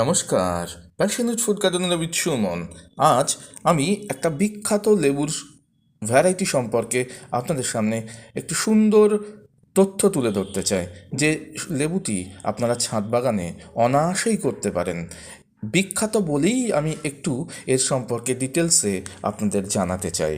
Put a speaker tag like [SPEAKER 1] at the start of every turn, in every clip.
[SPEAKER 1] নমস্কার। Passionate food গার্ডেনের সুমন আজ আমি একটা বিখ্যাত লেবুর ভ্যারাইটি সম্পর্কে আপনাদের সামনে একটু সুন্দর তথ্য তুলে ধরতে চাই, যে লেবুটি আপনারা ছাদ বাগানে অনায়াসেই করতে পারেন। বিখ্যাত বলেই আমি একটু এর সম্পর্কে ডিটেলসে আপনাদের জানাতে চাই।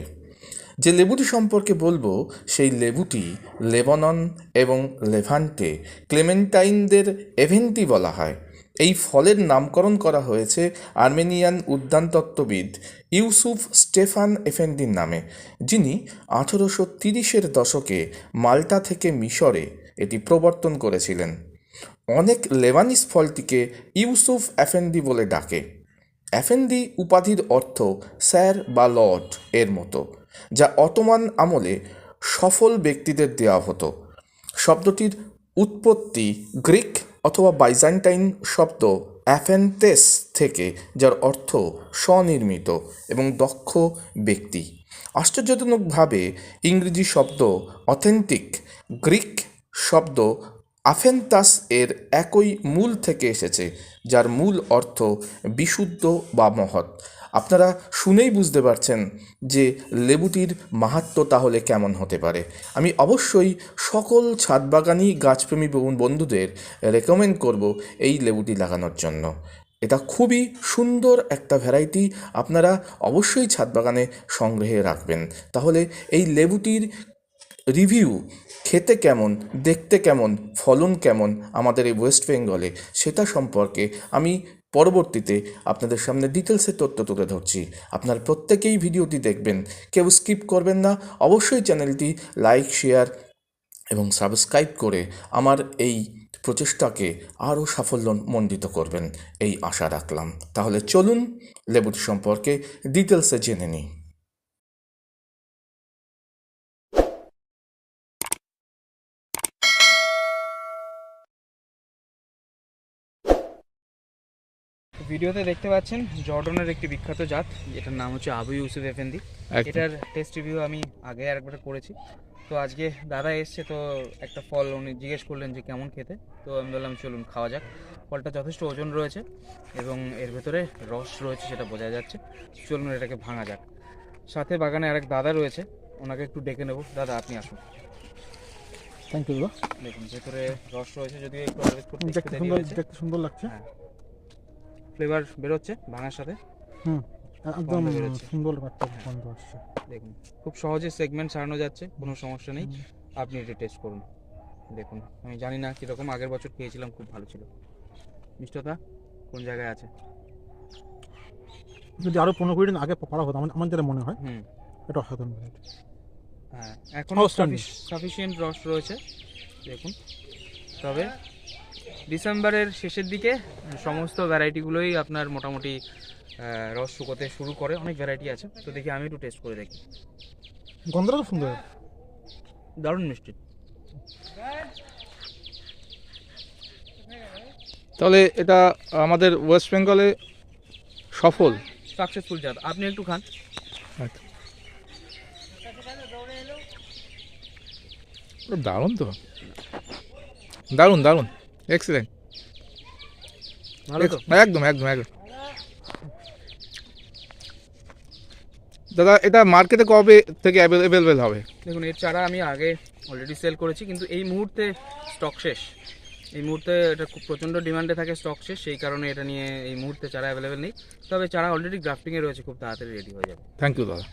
[SPEAKER 1] যে লেবুটি সম্পর্কে বলব, সেই লেবুটি লেবানন এবং লেভান্টে ক্লেমেন্টাইনদের এভেন্টি বলা হয়। এই ফলের নামকরণ করা হয়েছে আর্মেনিয়ান উদ্যানতত্ত্ববিদ ইউসুফ স্টেফান এফেন্ডির নামে, যিনি আঠেরোশো তিরিশের দশকে মাল্টা থেকে মিশরে এটি প্রবর্তন করেছিলেন। অনেক লেবানিস ফলটিকে ইউসুফ এফেন্ডি বলে ডাকে। এফেন্দি উপাধির অর্থ স্যার বা লর্ড এর মতো, যা অটোমান আমলে সফল ব্যক্তিদের দেওয়া হতো। শব্দটির উৎপত্তি গ্রিক অথবা বাইজান্টাইন শব্দ অ্যাফেন্তেস থেকে, যার অর্থ স্বনির্মিত এবং দক্ষ ব্যক্তি। আশ্চর্যজনকভাবে ইংরেজি শব্দ অথেন্টিক, গ্রিক শব্দ আফেন্তাস এর একই মূল থেকে এসেছে, যার মূল অর্থ বিশুদ্ধ বা মহৎ। আপনারা শুনেই বুঝতে পারছেন যে লেবুটির মাহাত্ম্য তাহলে কেমন হতে পারে। আমি অবশ্যই সকল ছাদবাগানি গাছপ্রেমী বন- বন্ধুদের রেকমেন্ড করব এই লেবুটি লাগানোর জন্য। এটা খুবই সুন্দর একটা ভ্যারাইটি আপনারা অবশ্যই ছাদ বাগানে সংগ্রহে রাখবেন। তাহলে এই লেবুটির রিভিউ, খেতে কেমন, দেখতে কেমন, ফলন কেমন আমাদের এই ওয়েস্ট বেঙ্গলে সেটা সম্পর্কে আমি পরবর্তীতে আপনাদের সামনে ডিটেলসে তথ্য তুলে ধরছি। আপনার প্রত্যেকেই ভিডিওটি দেখবেন, কেউ স্কিপ করবেন না। অবশ্যই চ্যানেলটি লাইক, শেয়ার এবং সাবস্ক্রাইব করে আমার এই প্রচেষ্টাকে আরও সাফল্যমণ্ডিত করবেন, এই আশা রাখলাম। তাহলে চলুন লেবুটি সম্পর্কে ডিটেলসে জেনে নিই।
[SPEAKER 2] ভিডিওতে দেখতে পাচ্ছেন জর্ডনের একটি বিখ্যাত জাত। এটার নাম হচ্ছে আবু ইউসুফ এফেন্দি এটার টেস্ট রিভিউ আমি আগে আরেকবার করেছি। তো আজকে দাদা এসছে তো একটা ফল উনি জিজ্ঞেস করলেন যে কেমন খেতে? তো আমি বললাম চলুন খাওয়া যাক। ফলটা যথেষ্ট ওজন রয়েছে এবং এর ভেতরে রস রয়েছে সেটা বোঝা যাচ্ছে। চলুন এটাকে ভাঙা যাক। সাথে বাগানে আরেক দাদা রয়েছে ওনাকে একটু ডেকে নেব। দাদা আপনি আসুন।
[SPEAKER 3] থ্যাংক ইউ
[SPEAKER 2] দেখুন ভেতরে রস রয়েছে যদিও একটু
[SPEAKER 3] দেখতে সুন্দর লাগছে।
[SPEAKER 2] হ্যাঁ। ফ্লেভার বেরোচ্ছে ভাঙার সাথে।
[SPEAKER 3] হুম একদম। সুন্দর একটা গন্ধ আসছে।
[SPEAKER 2] দেখুন খুব সহজে সেগমেন্ট সারানো যাচ্ছে কোনো সমস্যা নেই। আপনি এটা টেস্ট করুন। দেখুন আমি জানি না কীরকম আগের বছর খেয়েছিলাম খুব ভালো ছিল। মিষ্টতা কোন জায়গায় আছে?
[SPEAKER 3] যদি আরও পনেরো কুড়ি দিন আগে পারা হতো আমার যেটা মনে হয়
[SPEAKER 2] হুম।
[SPEAKER 3] এটা অসাধারণ
[SPEAKER 2] হ্যাঁ এখন. সাফিসিয়েন্ট রস রয়েছে। দেখুন তবে ডিসেম্বরের শেষের দিকে সমস্ত ভ্যারাইটিগুলোই আপনার মোটামুটি রস শুকোতে শুরু করে অনেক ভ্যারাইটি আছে। তো দেখি আমি একটু টেস্ট করে দেখি।
[SPEAKER 3] গন্ধটা খুব সুন্দর।
[SPEAKER 2] দারুণ মিষ্টি।
[SPEAKER 4] তাহলে এটা আমাদের ওয়েস্ট বেঙ্গলে সফল।
[SPEAKER 2] সাকসেসফুল জাত। আপনি একটু খান।
[SPEAKER 4] পুরো দারুণ তো। দারুণ দারুণ। এক্সিলেন্ট একদম একদম একদম। দাদা এটা মার্কেটে কবে থেকে অ্যাভেলেবেল হবে?
[SPEAKER 2] দেখুন এর চারা আমি আগে অলরেডি সেল করেছি কিন্তু এই মুহূর্তে স্টক শেষ। এই মুহূর্তে এটা খুব প্রচণ্ড ডিমান্ডে থাকে স্টক শেষ সেই কারণে এটা নিয়ে এই মুহূর্তে চারা অ্যাভেলেবেল নেই। তবে চারা অলরেডি গ্রাফটিংয়ে রয়েছে খুব তাড়াতাড়ি রেডি হয়ে যাবে।
[SPEAKER 4] থ্যাংক ইউ দাদা।